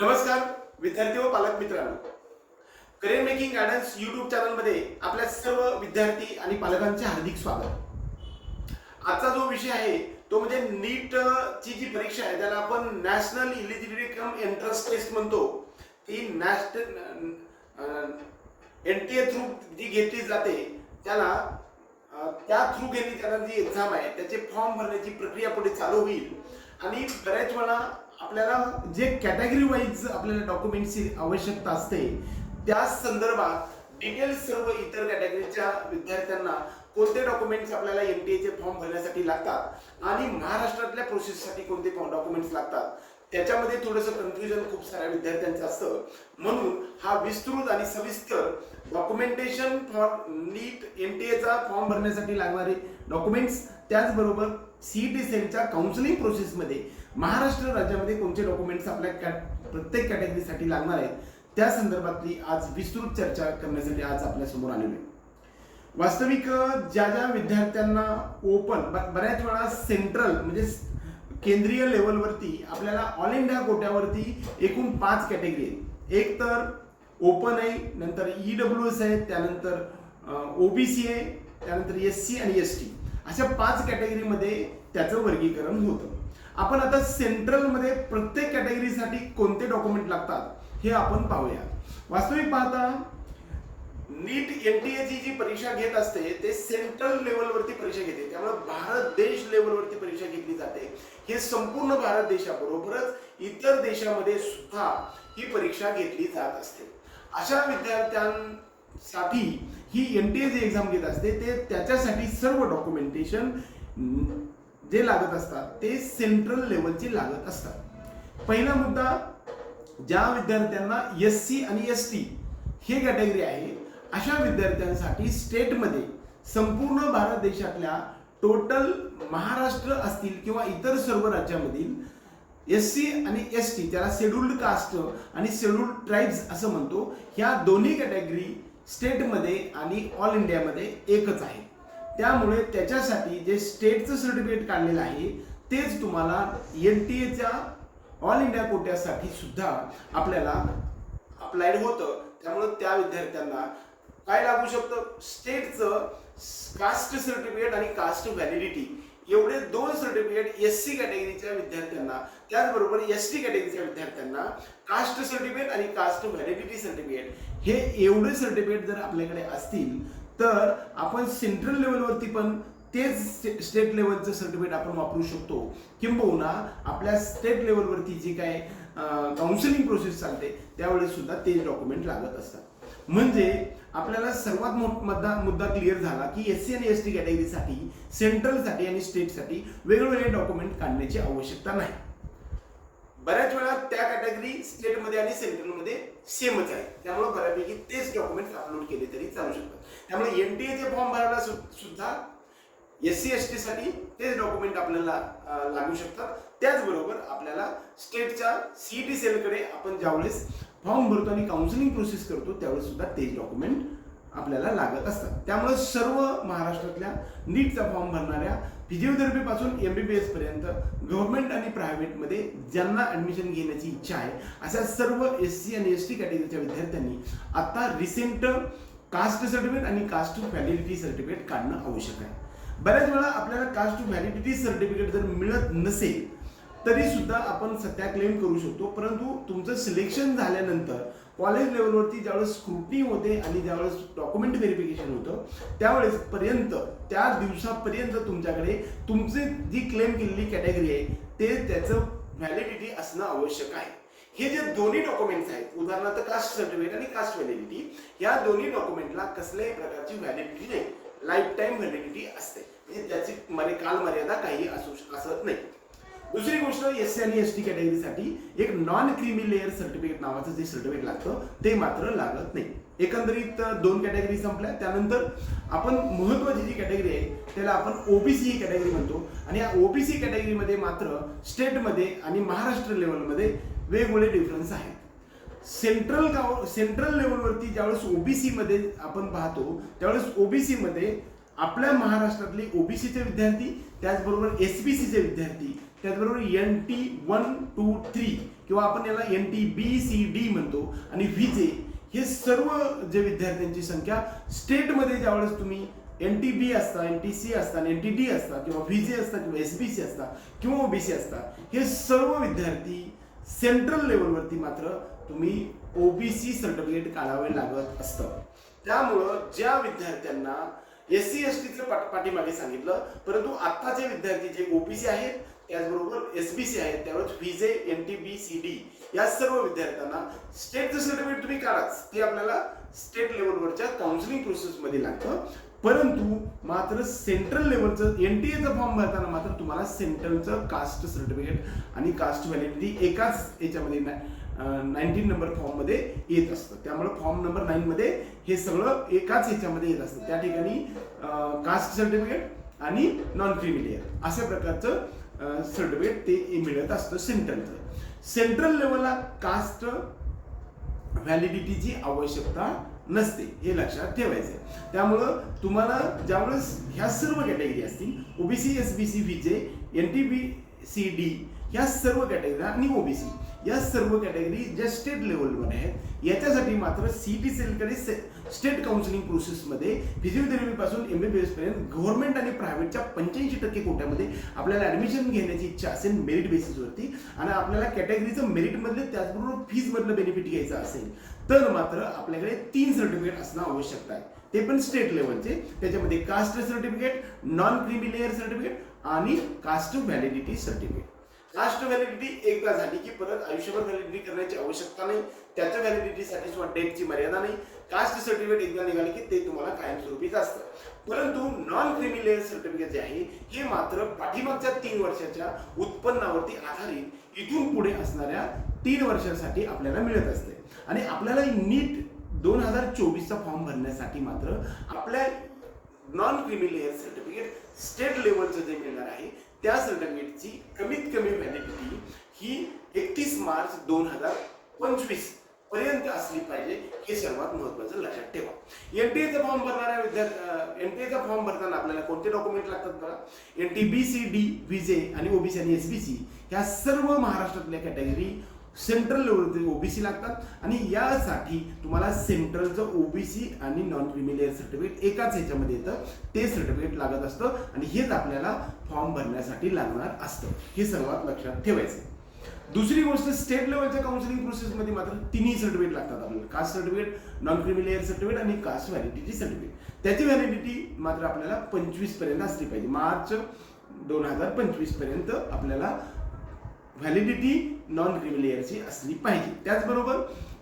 नमस्कार विद्यार्थी व पालक मित्रांनो. करिअर मेकिंग गायडन्स युट्यूब चॅनलमध्ये आपल्या सर्व विद्यार्थी आणि पालकांचे हार्दिक स्वागत. आजचा जो विषय आहे तो म्हणजे नीट ची जी परीक्षा आहे त्याला आपण national eligibility cum entrance test म्हणतो. ती national N T A through जी घेतली जाते त्याला त्या थ्रू घेतली त्याला जी एक्झाम आहे त्याचे फॉर्म भरण्याची प्रक्रिया पुढे चालू होईल. आणि बऱ्याच वेळा आपल्याला जे कॅटेगरी वाईज आपल्याला डॉक्युमेंटची आवश्यकता असते त्या संदर्भात डिटेल्स सर्व इतर कॅटेगरीच्या विद्यार्थ्यांना कोणते डॉक्युमेंट्स आपल्याला एम टी एचे फॉर्म भरण्यासाठी लागतात आणि महाराष्ट्रातल्या प्रोसेससाठी कोणते डॉक्युमेंट्स लागतात. त्याच्यामध्ये थोडंसं कन्फ्युजन खूप साऱ्या विद्यार्थ्यांचं असतं. म्हणून हा विस्तृत आणि सविस्तर documentation for NEET M T एचा फॉर्म भरण्यासाठी लागणारे डॉक्युमेंट्स त्याचबरोबर सीईटी सेलच्या काउन्सिलिंग प्रोसेसमध्ये महाराष्ट्र राज्यामध्ये कोणते डॉक्युमेंट्स आपल्या कॅट प्रत्येक कॅटेगरीसाठी लागणार आहेत त्या संदर्भातली आज विस्तृत चर्चा करण्यासाठी आज आपल्यासमोर आलेलो आहे. वास्तविक ज्या ज्या विद्यार्थ्यांना ओपन बऱ्याच वेळा सेंट्रल म्हणजे केंद्रीय लेवलवरती आपल्याला ऑल इंडिया कोट्यावरती एकूण पाच कॅटेगरी आहेत. एक तर ओपन आहे नंतर ई डब्ल्यू एस आहे त्यानंतर ओबीसी आहे त्यानंतर एस सी आणि एस टी अशा पाच कॅटेगरीमध्ये त्याचं वर्गीकरण होतं. आपण आता सेंट्रलमध्ये प्रत्येक कॅटेगरीसाठी कोणते डॉक्युमेंट लागतात हे आपण पाहूया. वास्तविक पाहता नीट एन टी जी परीक्षा घेत असते ते सेंट्रल लेवलवरती परीक्षा घेते. त्यामुळे भारत देश लेवलवरती परीक्षा घेतली जाते. हे संपूर्ण भारत देशाबरोबरच इतर देशामध्ये सुद्धा ही परीक्षा घेतली जात असते. अशा विद्यार्थ्यांसाठी ही एन टी ए जी एक्झाम घेत असते ते त्याच्यासाठी सर्व डॉक्युमेंटेशन जे लागत असतात ते सेंट्रल लेवलचे लागत असतात. पहिला मुद्दा ज्या विद्यार्थ्यांना एस सी आणि एस टी हे कॅटेगरी आहे अशा विद्यार्थ्यांसाठी स्टेटमध्ये संपूर्ण भारत देशातल्या टोटल महाराष्ट्र असतील किंवा इतर सर्व राज्यामधील एस सी आणि एस टी त्याला शेड्युल्ड कास्ट आणि शेड्युल्ड ट्राईब्स असं म्हणतो ह्या दोन्ही कॅटेगरी स्टेटमध्ये आणि ऑल इंडियामध्ये एकच आहे. त्यामुळे त्याच्यासाठी जे स्टेटचं सर्टिफिकेट काढलेलं आहे तेच तुम्हाला एन टी एच्या ऑल इंडिया कोट्यासाठी सुद्धा आपल्याला अप्लायड होतं. त्यामुळे त्या विद्यार्थ्यांना काय लागू शकतं? स्टेटचं कास्ट सर्टिफिकेट आणि कास्ट व्हॅलिडिटी एवढे दोन सर्टिफिकेट एस सी कॅटेगरीच्या विद्यार्थ्यांना त्याचबरोबर एस टी कॅटेगरीच्या विद्यार्थ्यांना कास्ट सर्टिफिकेट आणि कास्ट व्हॅलिडिटी सर्टिफिकेट हे एवढे सर्टिफिकेट जर आपल्याकडे असतील तर आपण सेंट्रल लेवलवरती पण तेच स्टे- स्टेट लेवलचं सर्टिफिकेट आपण वापरू शकतो. किंबहुना आपल्या स्टेट लेवलवरती जी काय काउन्सिलिंग प्रोसेस चालते त्यावेळेस सुद्धा ते डॉक्युमेंट लागत असतात. म्हणजे आपल्याला सर्वात मोठ मुद्दा मुद्दा क्लिअर झाला की एस सी आणि एस टी कॅटेगरीसाठी सेंट्रलसाठी आणि स्टेटसाठी वेगवेगळे डॉक्युमेंट काढण्याची आवश्यकता नाही. बऱ्याच वेळा त्या कॅटेगरी स्टेटमध्ये आणि सेंट्रलमध्ये सेमच आहे. त्यामुळे बऱ्यापैकी तेच डॉक्युमेंट अपलोड केले तरी चालू शकतात. त्यामुळे एन टी एचे फॉर्म भरायला सु- सुद्धा एस सी एस टीसाठी तेच डॉक्युमेंट आपल्याला लागू शकतात. त्याचबरोबर आपल्याला स्टेटच्या सीईटी सेलकडे आपण ज्यावेळेस फॉर्म भरतो आणि काउन्सिलिंग प्रोसेस करतो त्यावेळेस सुद्धा तेच डॉक्युमेंट आपल्याला लागत असतात. त्यामुळे सर्व महाराष्ट्रातल्या नीटचा फॉर्म भरणाऱ्या फिजिओथेरपीपासून एम बी बी एसपर्यंत गव्हर्नमेंट आणि प्रायव्हेटमध्ये ज्यांना ॲडमिशन घेण्याची इच्छा आहे अशा सर्व एस सी आणि एस टी कॅटेगरीच्या विद्यार्थ्यांनी आता रिसेंट कास्ट सर्टिफिकेट आणि कास्ट व्हॅलिडिटी सर्टिफिकेट काढणं आवश्यक आहे. बऱ्याच वेळा आपल्याला कास्ट व्हॅलिडिटी सर्टिफिकेट जर मिळत नसेल तरी सुद्धा आपण सध्या क्लेम करू शकतो. परंतु तुमचं सिलेक्शन झाल्यानंतर कॉलेज लेवलवरती ज्यावेळेस स्क्रुटनी होते आणि ज्यावेळेस डॉक्युमेंट व्हेरिफिकेशन होतं त्यावेळेस पर्यंत त्या दिवसापर्यंत तुमच्याकडे तुमचे जी क्लेम केलेली कॅटेगरी आहे ते त्याचं व्हॅलिडिटी असणं आवश्यक आहे. हे जे दोन्ही डॉक्युमेंट्स आहेत उदाहरणार्थ कास्ट सर्टिफिकेट आणि कास्ट व्हॅलिडिटी या दोन्ही डॉक्युमेंटला कसल्याही प्रकारची व्हॅलिडिटी नाही. लाईफ टाईम व्हॅलिडिटी असते. म्हणजे त्याची मरे काल मर्यादा काही असू असत नाही. दुसरी गोष्ट एस सी आणि एस टी कॅटेगरीसाठी एक नॉन क्रिमी लेअर सर्टिफिकेट नावाचं जे सर्टिफिकेट लागतं ते मात्र लागत नाही. एकंदरीत दोन कॅटेगरी संपल्या. त्यानंतर आपण महत्वाची जी कॅटेगरी आहे त्याला आपण ओबीसी ही कॅटेगरी म्हणतो. आणि या ओबीसी कॅटेगरीमध्ये मात्र स्टेटमध्ये आणि महाराष्ट्र लेवलमध्ये वेगवेगळे डिफरन्स आहेत. सेंट्रल गाव सेंट्रल लेवलवरती ज्यावेळेस ओबीसीमध्ये आपण पाहतो त्यावेळेस ओबीसीमध्ये आपल्या महाराष्ट्रातले ओबीसीचे विद्यार्थी त्याचबरोबर एस पी सीचे विद्यार्थी त्याचबरोबर N T one two three किंवा आपण याला N T B C D म्हणतो आणि व्हीजे हे सर्व जे विद्यार्थ्यांची संख्या स्टेटमध्ये ज्यावेळेस तुम्ही एन टी बी असता एन टी सी असता एन टी डी असता किंवा व्हीजे असता किंवा एस बी सी असता किंवा ओबीसी असता हे सर्व विद्यार्थी सेंट्रल लेवलवरती मात्र तुम्ही ओबीसी सर्टिफिकेट काढावे लागत असतं. त्यामुळं ज्या विद्यार्थ्यांना एस सी एस टीचं पाठीमागे सांगितलं परंतु आत्ताचे विद्यार्थी जे ओबीसी आहेत त्याचबरोबर एस बी सी आहेत त्यावेळेस VJ N T B C D या सर्व विद्यार्थ्यांना स्टेटचं सर्टिफिकेट तुम्ही काढाच ते आपल्याला स्टेट लेवलवरच्या काउन्सिलिंग प्रोसेसमध्ये लागतं. परंतु मात्र सेंट्रल लेवलचं एन टी एचा फॉर्म भरताना मात्र तुम्हाला सेंट्रलचं कास्ट सर्टिफिकेट आणि कास्ट व्हॅलिडिटी एकाच याच्यामध्ये नाईन्टीन नंबर फॉर्ममध्ये येत असतं. त्यामुळे फॉर्म नंबर नाईनमध्ये हे सगळं एकाच ह्याच्यामध्ये येत असतं. त्या ठिकाणी कास्ट सर्टिफिकेट आणि नॉन क्रिमिलियर अशा प्रकारचं सर्टिफिकेट ते मिळत असतं सेंट्रलचं सेंट्रल लेवलला कास्ट व्हॅलिडिटीची आवश्यकता नसते हे लक्षात ठेवायचं त्यामुळं तुम्हाला ज्यावेळेस ह्या सर्व कॅटेगरी असतील OBC S B C V N T B C D ह्या सर्व कॅटेगरी आणि ओबीसी या सर्व कॅटेगरी ज्या स्टेट लेवलवर आहेत याच्यासाठी मात्र सी टी सेलकडे स्टेट काउन्सिलिंग प्रोसेसमध्ये फिजिओथेरपीपासून एम बी बी एसपर्यंत गव्हर्नमेंट आणि प्रायव्हेटच्या पंच्याऐंशी टक्के कोट्यामध्ये आपल्याला ॲडमिशन घेण्याची इच्छा असेल मेरिट बेसिसवरती आणि आपल्याला कॅटेगरीचं मेरिटमधले त्याचबरोबर फीजमधलं बेनिफिट घ्यायचं असेल तर मात्र आपल्याकडे तीन सर्टिफिकेट असणं आवश्यक आहे. ते पण स्टेट लेवलचे त्याच्यामध्ये caste certificate non creamy layer certificate आणि caste validity certificate caste validity एकदा झाली की परत आयुष्यभर व्हॅलिडिटी करण्याची आवश्यकता नाही. त्याच्या व्हॅलिडिटीसाठी किंवा डेटची मर्यादा नाही. कास्ट सर्टिफिकेट एकदा निघाले की ते तुम्हाला कायमस्वरूपीच असतं. परंतु नॉन क्रिमिलेअर सर्टिफिकेट जे आहे हे मात्र पाठीमागच्या तीन वर्षाच्या उत्पन्नावरती आधारित इथून पुढे असणाऱ्या तीन वर्षांसाठी आपल्याला मिळत असते. आणि आपल्याला नीट दोन हजार चोवीसचा फॉर्म भरण्यासाठी मात्र आपल्या non creamy layer certificate state लेवलचं जे मिळणार आहे त्या सर्टिफिकेटची कमीत कमी व्हॅलिडिटी ही एकतीस मार्च दोन हजार पंचवीसपर्यंत असली पाहिजे हे सर्वात महत्वाचं लक्षात ठेवा. एन टी एचा फॉर्म भरणाऱ्या विद्यार्थी एन टी एचा फॉर्म भरताना आपल्याला कोणते डॉक्युमेंट लागतात बघा? N T B C D VJ आणि ओबीसी आणि एस बी सी ह्या सर्व महाराष्ट्रातल्या कॅटेगरी सेंट्रल लेवलचे ओबीसी लागतात. आणि यासाठी तुम्हाला सेंट्रलचं ओबीसी आणि नॉन क्रिमिलेअर सर्टिफिकेट एकाच ह्याच्यामध्ये येतं. ते सर्टिफिकेट लागत असतं आणि हेच आपल्याला फॉर्म भरण्यासाठी लागणार असतं. हे सर्वात लक्षात ठेवायचं. दुसरी गोष्ट स्टेट लेवलच्या काउन्सिलिंग प्रोसेसमध्ये मात्र तिन्ही सर्टिफिकेट लागतात आपल्याला. Caste certificate non creamy layer certificate आणि कास्ट व्हॅलिडिटी सर्टिफिकेट त्याची व्हॅलिडिटी मात्र आपल्याला पंचवीसपर्यंत असली पाहिजे. मार्च दोन हजार पंचवीसपर्यंत आपल्याला व्हॅलिडिटी नॉन क्रिमिलियरची असली पाहिजे. त्याचबरोबर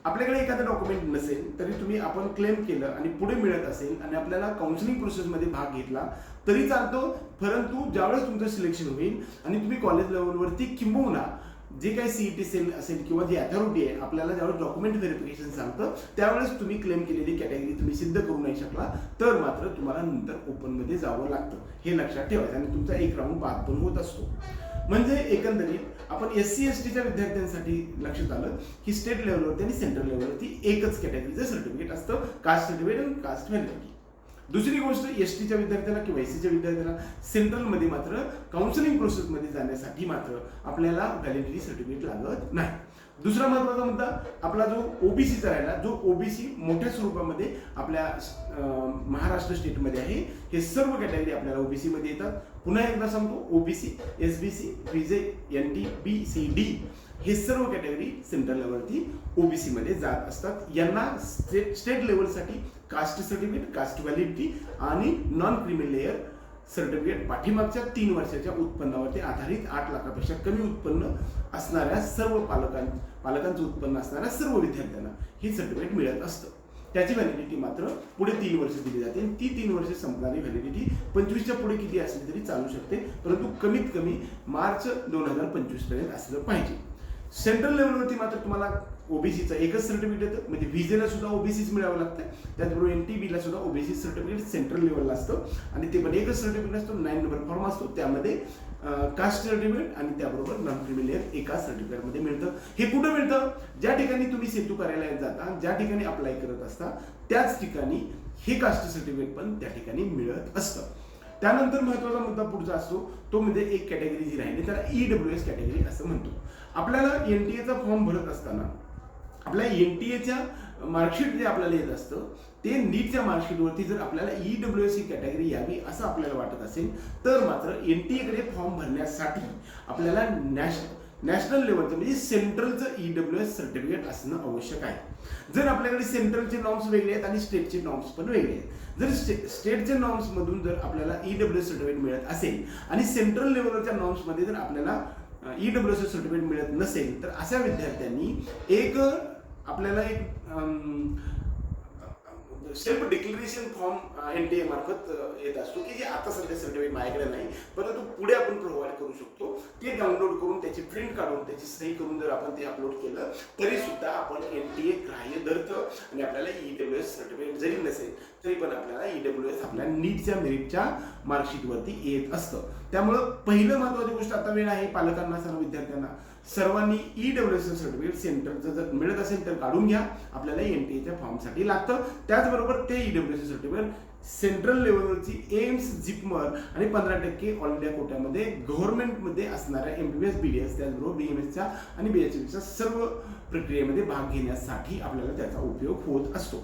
आपल्याकडे एखादं डॉक्युमेंट नसेल तरी तुम्ही आपण क्लेम केलं आणि पुढे मिळत असेल आणि आपल्याला काउन्सिलिंग प्रोसेसमध्ये भाग घेतला तरी चालतो. परंतु ज्यावेळेस तुमचं सिलेक्शन होईल आणि तुम्ही कॉलेज लेवलवरती किंबहुना जे काही सीईटी सेल असेल किंवा जी अथॉरिटी आहे आपल्याला ज्यावेळेस डॉक्युमेंट व्हेरिफिकेशन सांगतं त्यावेळेस तुम्ही क्लेम केलेली कॅटेगरी तुम्ही सिद्ध करू नाही शकला तर मात्र तुम्हाला नंतर ओपनमध्ये जावं लागतं. हे लक्षात ठेवायचं आणि तुमचा एक राऊंड बाद पण होत असतो. म्हणजे एकंदरीत आपण एस सी एस टीच्या विद्यार्थ्यांसाठी लक्षात आलं की स्टेट लेवलवरती आणि सेंट्रल लेवलवरती एकच कॅटेगरीचं सर्टिफिकेट असतं कास्ट सर्टिफिकेट आणि कास्ट व्हॅलिडिटी दुसरी गोष्ट एस टीच्या विद्यार्थ्याला किंवा एस सीच्या विद्यार्थ्याला सेंट्रलमध्ये मात्र काउन्सिलिंग प्रोसेसमध्ये जाण्यासाठी मात्र आपल्याला व्हॅलिडिटी सर्टिफिकेट लागत नाही. दुसरा महत्त्वाचा मुद्दा आपला जो ओबीसीचा राहिला जो ओबीसी मोठ्या स्वरूपामध्ये आपल्या महाराष्ट्र स्टेटमध्ये आहे हे सर्व कॅटेगरी आपल्याला ओबीसीमध्ये येतात. पुन्हा एकदा सांगतो OBC S B C VJ N T B C D हे सर्व कॅटेगरी सेंट्रल लेवलवरती ओबीसीमध्ये जात असतात. यांना स्टेट स्टेट लेवलसाठी कास्ट सर्टिफिकेट कास्ट व्हॅलिडिटी आणि नॉन क्रिमिलेअर सर्टिफिकेट पाठीमागच्या तीन वर्षाच्या उत्पन्नावरती आधारित आठ लाखापेक्षा कमी उत्पन्न असणाऱ्या सर्व पालकां पालकांचं उत्पन्न असणाऱ्या सर्व विद्यार्थ्यांना हे सर्टिफिकेट मिळत असतं. त्याची व्हॅलिडिटी मात्र पुढे तीन वर्ष दिली जाते आणि ती तीन वर्ष संपणारी व्हॅलिडिटी पंचवीसच्या पुढे किती असली तरी चालू शकते परंतु कमीत कमी मार्च दोन हजार पंचवीसपर्यंत असलं पाहिजे. सेंट्रल लेवलवरती मात्र तुम्हाला ओबीसीचं एकच सर्टिफिकेट येतं. म्हणजे व्हिजेला सुद्धा ओबीसीच मिळावं लागतं. त्याचबरोबर एन टी बीला सुद्धा ओबीसी सर्टिफिकेट सेंट्रल लेवलला असतं. आणि ते पण एकच सर्टिफिकेट असतो. नाईन नंबर फॉर्म असतो. त्यामध्ये कास्ट सर्टिफिकेट आणि त्याबरोबर नॉन क्रिमिलियर एका सर्टिफिकेटमध्ये मिळतं. हे कुठं मिळतं? ज्या ठिकाणी तुम्ही सेतू कार्यालयात जाता ज्या ठिकाणी अप्लाय करत असता त्याच ठिकाणी हे कास्ट सर्टिफिकेट पण त्या ठिकाणी मिळत असतं. त्यानंतर महत्त्वाचा मुद्दा पुढचा असतो. तो म्हणजे एक कॅटेगरी जी राहिली त्याला ई डब्ल्यू एस कॅटेगरी असं म्हणतो. आपल्याला एन टी एचा फॉर्म भरत असताना आपल्या एन टी एच्या मार्कशीट जे आपल्याला येत असतं ते नीटच्या मार्कशीटवरती जर आपल्याला ई डब्ल्यू एस ही कॅटेगरी यावी असं आपल्याला वाटत असेल तर मात्र एन टी एकडे फॉर्म भरण्यासाठी आपल्याला नॅश नॅशनल लेवलचं म्हणजे सेंट्रलचं ई डब्ल्यू एस सर्टिफिकेट असणं आवश्यक आहे. जर आपल्याकडे सेंट्रलचे नॉर्म्स वेगळे आहेत आणि स्टेटचे नॉर्म्स पण वेगळे आहेत. जर स्टे स्टेटच्या नॉर्म्समधून जर आपल्याला ई डब्ल्यू एस सर्टिफिकेट मिळत असेल आणि सेंट्रल लेवलच्या नॉर्म्समध्ये जर आपल्याला ई डब्ल्यू एस सर्टिफिकेट मिळत नसेल तर अशा विद्यार्थ्यांनी एक आपल्याला एक self declaration form N T A मार्फत येत असतो की जे आता सध्या सर्टिफिकेट माझ्याकडे नाही परंतु पुढे आपण प्रोव्हाइड करू शकतो. ते डाउनलोड करून त्याची प्रिंट काढून त्याची सही करून जर आपण ते अपलोड केलं तरी सुद्धा आपण एन टी ए ग्राह्य धरतं आणि आपल्याला ई डब्ल्यू एस सर्टिफिकेट जरी नसेल तरी पण आपल्याला ई डब्ल्यू एस आपल्या नीटच्या मेरिटच्या मार्कशीटवरती येत असतं. त्यामुळं पहिलं महत्वाची गोष्ट आता वेळ आहे पालकांना सर्व विद्यार्थ्यांना. सर्वांनी ई डब्ल्यू एस सर्टिफिकेट सेंटरचं जर मिळत असेल तर काढून घ्या. आपल्याला एन टी एच्या फॉर्मसाठी लागतं. त्याचबरोबर ते E W S certificate central लेवलवरची AIIMS JIPMER आणि पंधरा टक्के ऑल इंडिया कोट्यामध्ये गव्हर्नमेंटमध्ये असणाऱ्या M B S B D S त्याचबरोबर बी एम एसच्या आणि बी एच एसच्या सर्व प्रक्रियेमध्ये भाग घेण्यासाठी आपल्याला त्याचा उपयोग होत असतो.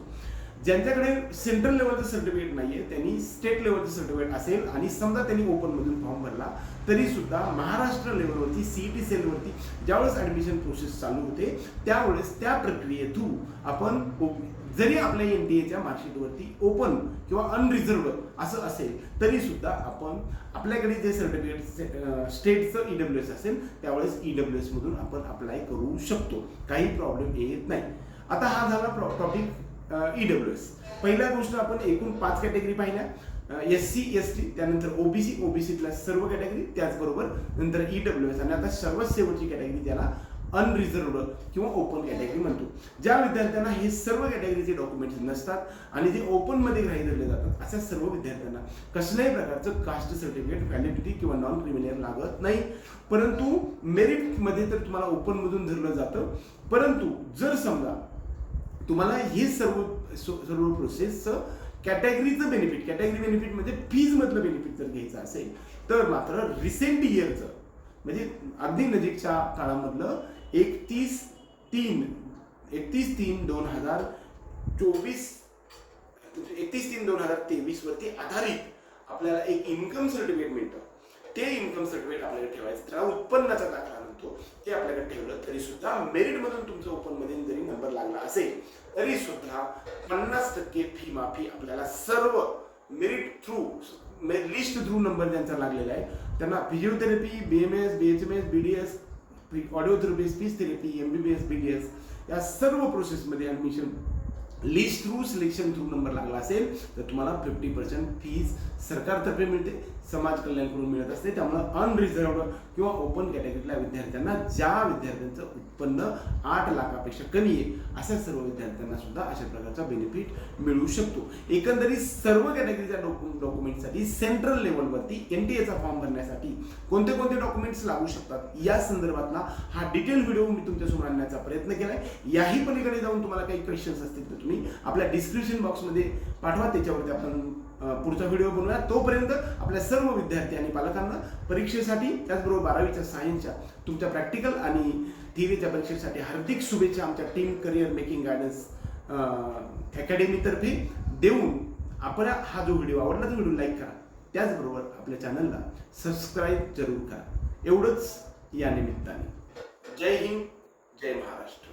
ज्यांच्याकडे सेंट्रल लेवलचं सर्टिफिकेट नाहीये त्यांनी स्टेट लेवलचं सर्टिफिकेट असेल आणि समजा त्यांनी ओपन मधून फॉर्म भरला तरी सुद्धा महाराष्ट्र लेवलवरती सीईटी सेलवरती ज्यावेळेस ऍडमिशन प्रोसेस चालू होते त्यावेळेस त्या प्रक्रियेतून आपण ओ- जरी आपल्या एन टी एच्या मार्कशीटवरती ओपन किंवा अनरिझर्व असं असेल तरी सुद्धा आपण आपल्याकडे जे सर्टिफिकेट स्टेटचं ई डब्ल्यू एस असेल त्यावेळेस ई डब्ल्यू एस मधून आपण अप्लाय करू शकतो. काही प्रॉब्लेम येत नाही. आता हा झाला प्रॉ टॉपिक ई डब्ल्यू एस पहिल्या गोष्ट आपण एकूण पाच कॅटेगरी पाहिल्या. एस सी एस टी त्यानंतर ओबीसी ओबीसीतल्या सर्व कॅटेगरी त्याचबरोबर नंतर ई डब्ल्यू एस आणि आता सर्वात शेवटची कॅटेगरी त्याला अनरिझर्वड किंवा ओपन कॅटेगरी म्हणतो. ज्या विद्यार्थ्यांना हे सर्व कॅटेगरीचे डॉक्युमेंट्स नसतात आणि जे ओपनमध्ये ग्राही धरले जातात अशा सर्व विद्यार्थ्यांना कसल्याही प्रकारचं कास्ट सर्टिफिकेट व्हॅलिडिटी किंवा नॉन क्रिमिनल लागत नाही. परंतु मेरिटमध्ये तर तुम्हाला ओपनमधून धरलं जातं. परंतु जर समजा तुम्हाला हे सर्व सर्व प्रोसेसचं कॅटेगरीचं बेनिफिट कॅटेगरी बेनिफिट म्हणजे फीजमधलं बेनिफिट जर घ्यायचं असेल तर मात्र रिसेंट इयरचं म्हणजे अगदी नजीकच्या काळामधलं एकतीस तीन एकतीस तीन दोन हजार चोवीस एकतीस तीन दोन हजार तेवीस वरती आधारित आपल्याला एक इन्कम सर्टिफिकेट मिळतं. ते इन्कम सर्टिफिकेट आपल्याला ठेवायचं त्याला उत्पन्नाचा दाखला म्हणतो ते आपल्याकडे ठेवलं तरी सुद्धा मेरिटमधून तुमचं जरी नंबर लागला असेल तरी सुद्धा पन्नास टक्के फी माफी आपल्याला सर्व merit through list through number ज्यांचा लागलेला आहे. त्यांना physiotherapy B M S B H M S B D S audio therapy speech therapy M B B S B D S या सर्व प्रोसेसमध्ये admission list through selection through number लागला असेल तर तुम्हाला फिफ्टी पर्सेंट फीज सरकारतर्फे मिळते समाज कल्याणकडून मिळत असते. त्यामुळे अनरिझर्व किंवा ओपन कॅटेगरीतल्या विद्यार्थ्यांना ज्या विद्यार्थ्यांचं उत्पन्न आठ लाखापेक्षा कमी आहे अशा सर्व विद्यार्थ्यांना सुद्धा अशा प्रकारचा बेनिफिट मिळू शकतो. एकंदरीत सर्व कॅटेगरीच्या डॉक्युमेंटसाठी सेंट्रल लेवलवरती एन टी एचा फॉर्म भरण्यासाठी कोणते कोणते डॉक्युमेंट्स लागू शकतात या संदर्भातला हा डिटेल व्हिडिओ मी तुमच्यासमोर आणण्याचा प्रयत्न केला आहे याही पलीकडे जाऊन तुम्हाला काही क्वेश्चन्स असतील तर तुम्ही आपल्या डिस्क्रिप्शन बॉक्समध्ये पाठवा त्याच्यावरती आपण पुढचा व्हिडिओ बनवूया. तोपर्यंत आपल्या सर्व विद्यार्थी आणि पालकांना परीक्षेसाठी त्याचबरोबर बारावीच्या सायन्सच्या तुमच्या प्रॅक्टिकल आणि थिरीच्या परीक्षेसाठी हार्दिक शुभेच्छा आमच्या टीम करिअर मेकिंग गायडन्स अकॅडमीतर्फे देऊन आपण हा जो व्हिडिओ आवडला तो व्हिडिओ लाईक करा. त्याचबरोबर आपल्या चॅनलला सबस्क्राईब जरूर करा. एवढंच या निमित्ताने. जय हिंद जय महाराष्ट्र.